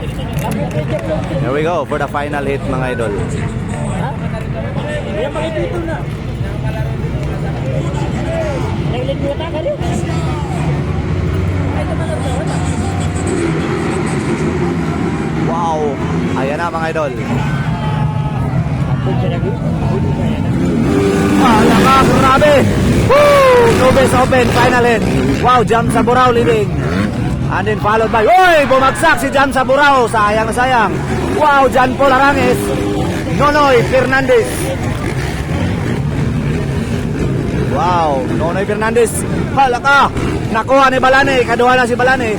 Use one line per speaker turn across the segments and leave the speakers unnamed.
Here we go for the final hit mga idol. Wow! Ayan na mga idol. Wala ka, grabe! Woo! Nubes Open, final hit. Wow, jump sa Burao leading. And then followed by, Uy! Bumagsak si Jam sa Burao. Sayang na sayang. Wow, John Paul Aranges. Nonoy Fernandez. Wow, Nonoy Fernandez. Hala ka! Nakuha ni Balane. Kaduha na si Balane.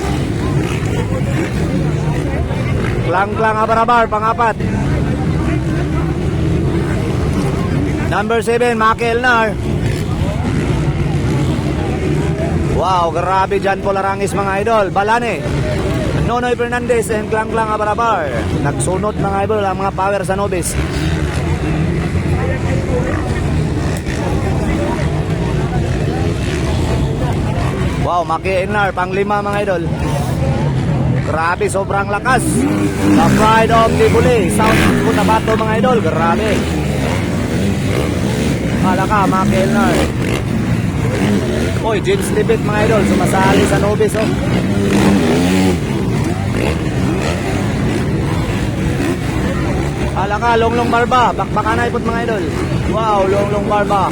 Klang-klang abar-abar, pangapat. Number 7, Maki Elnar. Wow, grabe dyan po larangis mga idol. Balane. Nonoy Fernandez and Klang-klang abar-abar. Nagsunod mga idol ang mga power sa Nobis. Wow, Maki Elnar, pang lima mga idol. Grabe, sobrang lakas. The pride of Tibuli. South Cotabato mga idol. Grabe. Malaka, mga Kelnar. Oy, James Tibet mga idol. Sumasali sa Nobis. Oh. Alaka, Longlong Barba. Bakbakanay po mga idol. Wow, Longlong Barba.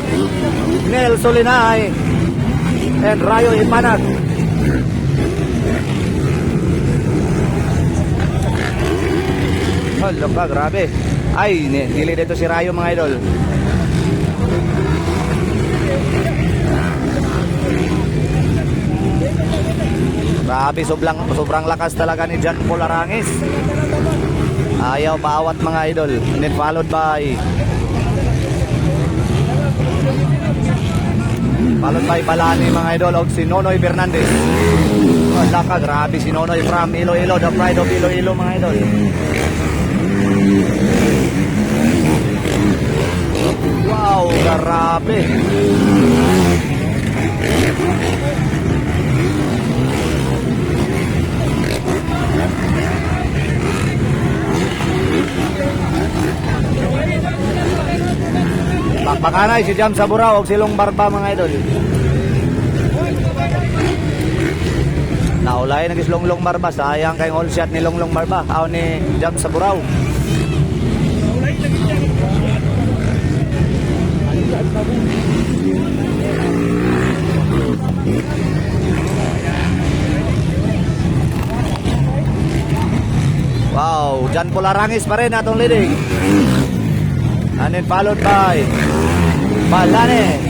Nel Solinay. And Rayo Ipanag. Hala ka, grabe. Ay, ni- nili dito si Rayo mga idol. Grabe, sobrang, sobrang lakas talaga ni John Paul Arangis. Ayaw bawat mga idol. And then followed by Followed by Balani mga idol og si Nonoy Fernandez. Wala grabe si Nonoy from Iloilo, the pride of Iloilo mga idol. Wow, grabe. Bakbakanay si Jam Saburao og silong barba mga idol. Naulay nag Longlong Barba sayang kay all shot ni Longlong Barba aw ni Jam Saburao. Wow, Jan Polarangis pa rin atong leading. And then followed by Balane.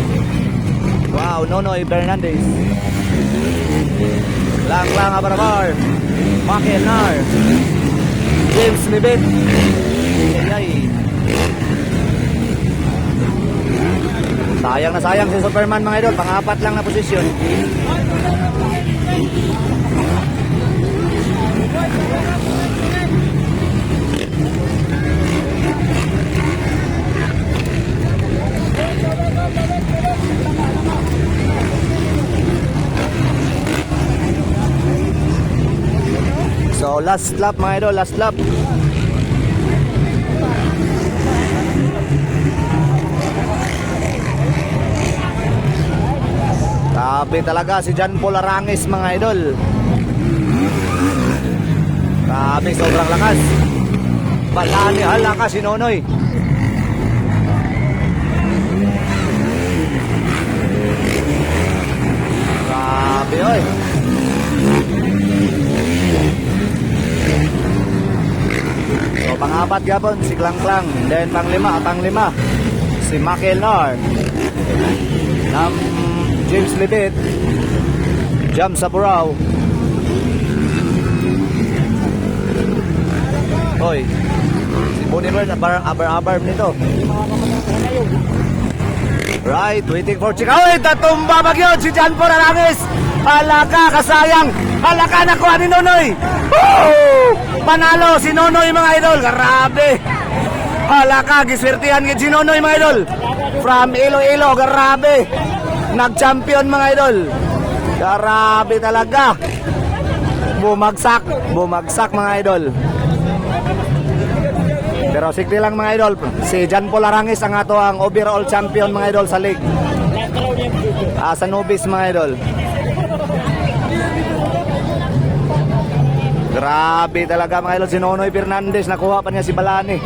Wow, Nonoy Fernandez. Lang lang abarabar. Maki Elnar. James Libet. Ay. Sayang na sayang si Superman mga idol. Pangapat lang na posisyon. So last lap mga idol, last lap. Grabe talaga si Jan Paul Arangis mga idol. Grabe, sobrang lakas. Balani halaka si Nonoy. Grabe oy. Pangapat gapon si Klang Klang. Then panglima, panglima si Makelnar. Nam James Libit. Jam Saburao. Hoy. Si Boniver na parang abar-abar nito. Right, waiting for Chica. Uy, tatumba bagyo si Jan Porarangis. Hala ka, kasayang. Hala ka, nakuha ni Nonoy. Woo! Panalo si Nonoy mga idol. Grabe. Hala ka, giswertihan gid si Nonoy mga idol. From Iloilo, grabe. Nag-champion mga idol. Grabe talaga. Bumagsak, bumagsak mga idol. Pero sikti lang mga idol, si Jan Polarangis ang ato ang overall champion mga idol sa league. Ah, sa Nubis mga idol. Grabe talaga mga idol si Nonoy Fernandez nakuha pa niya si Balani.